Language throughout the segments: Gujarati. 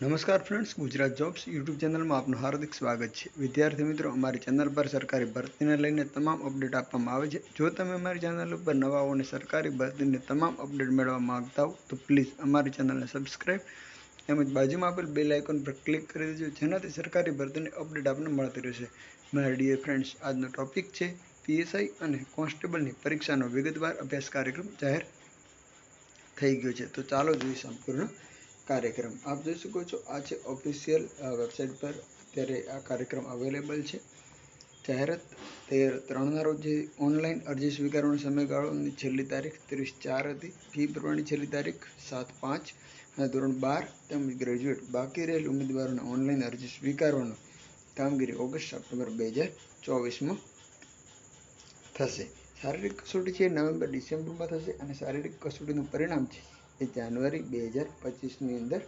નમસ્કાર ફ્રેન્ડ્સ, ગુજરાત જોબ્સ યુટ્યુબ ચેનલમાં આપનું હાર્દિક સ્વાગત છે. વિદ્યાર્થી મિત્રો, અમારી ચેનલ પર સરકારી ભરતીને લઈને તમામ અપડેટ આપવામાં આવે છે. જો તમે અમારી ચેનલ ઉપર નવા અને સરકારી ભરતીની તમામ અપડેટ મેળવવા માગતા હો, તો પ્લીઝ અમારી ચેનલને સબસ્ક્રાઈબ તેમજ બાજુમાં આપેલ બેલ આઇકોન પર ક્લિક કરી દેજો, જેનાથી સરકારી ભરતીની અપડેટ આપને મળતી રહેશે. મારા ડિયર ફ્રેન્ડ્સ, આજનો ટોપિક છે પીએસઆઈ અને કોન્સ્ટેબલની પરીક્ષાનો વિગતવાર અભ્યાસ કાર્યક્રમ જાહેર થઈ ગયો છે. તો ચાલો જોઈએ સંપૂર્ણ. કાર્યક્રમ. આપ જોઈ શકો છો, આ છે ઓફિશિયલ વેબસાઇટ પર અત્યારે આ કાર્યક્રમ અવેલેબલ છે. જાહેરાત તેર ત્રણના રોજ જે ઓનલાઈન અરજી સ્વીકારવાનો સમયગાળોની છેલ્લી તારીખ ત્રીસ ચાર હતી. ફી ભરવાની છેલ્લી તારીખ સાત પાંચ અને ધોરણ બાર તેમજ ગ્રેજ્યુએટ બાકી રહેલ ઉમેદવારોને ઓનલાઈન અરજી સ્વીકારવાનો કામગીરી ઓગસ્ટ, સપ્ટેમ્બર બે હજાર ચોવીસમાં થશે. શારીરિક કસોટી છે, નવેમ્બર, ડિસેમ્બરમાં થશે અને શારીરિક કસોટીનું પરિણામ છે. એ જાન્યુઆરી બે હજાર પચીસની અંદર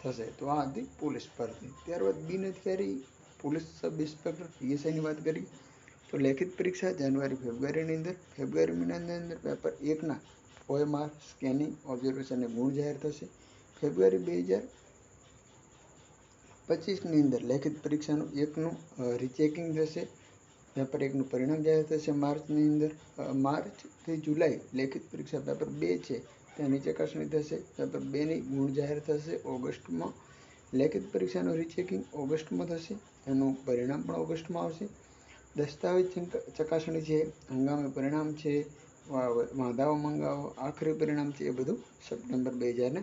થશે. તો આ હતી પોલીસ ભરતી. ત્યારબાદ બિન અધિકારી, પોલીસ સબ ઇન્સ્પેક્ટર, પીએસઆઈની વાત કરી, તો લેખિત પરીક્ષા જાન્યુઆરી ફેબ્રુઆરીની અંદર. ફેબ્રુઆરી મહિનાની અંદર પેપર એકના ઓએમઆર સ્કેનિંગ ઓબ્ઝર્વેશનને ગુણ જાહેર થશે. ફેબ્રુઆરી બે હજાર પચીસની અંદર લેખિત પરીક્ષાનું એકનું રિચેકિંગ થશે. પેપર એકનું પરિણામ જાહેર થશે માર્ચની અંદર. માર્ચથી જુલાઈ લેખિત પરીક્ષા પેપર બે છે. તેની ચકાસણી થશે પેપર બેની ગુણ જાહેર થશે ઓગસ્ટમાં. લેખિત પરીક્ષાનું રીચેકિંગ ઓગસ્ટમાં થશે એનું પરિણામ પણ ઓગસ્ટમાં આવશે. દસ્તાવેજ ચકાસણી છે, હંગામી પરિણામ છે વાંધાઓ મંગાવો, આખરી પરિણામ છે, એ બધું સપ્ટેમ્બર બે હજાર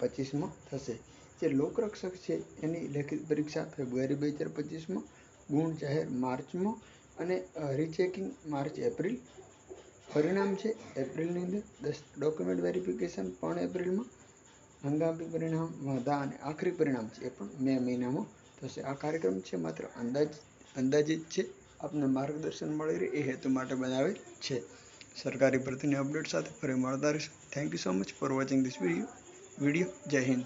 પચીસમાં થશે. જે લોકરક્ષક છે, એની લેખિત પરીક્ષા ફેબ્રુઆરી બે હજાર પચીસમાં, ગુણ જાહેર માર્ચમાં અને રીચેકિંગ માર્ચ એપ્રિલ પરિણામ છે એપ્રિલની અંદર દસ ડોક્યુમેન્ટ વેરિફિકેશન પણ એપ્રિલમાં. હંગામી પરિણામ, વાંધા અને આખરી પરિણામ છે એ પણ મે મહિનામાં થશે. આ કાર્યક્રમ છે માત્ર અંદાજ અંદાજિત છે. આપને માર્ગદર્શન મળી રહે એ હેતુ માટે બનાવેલ છે. સરકારી ભરતીની અપડેટ સાથે ફરી મળતા રહીશું. Thank you so much for watching this video video જય હિન્દ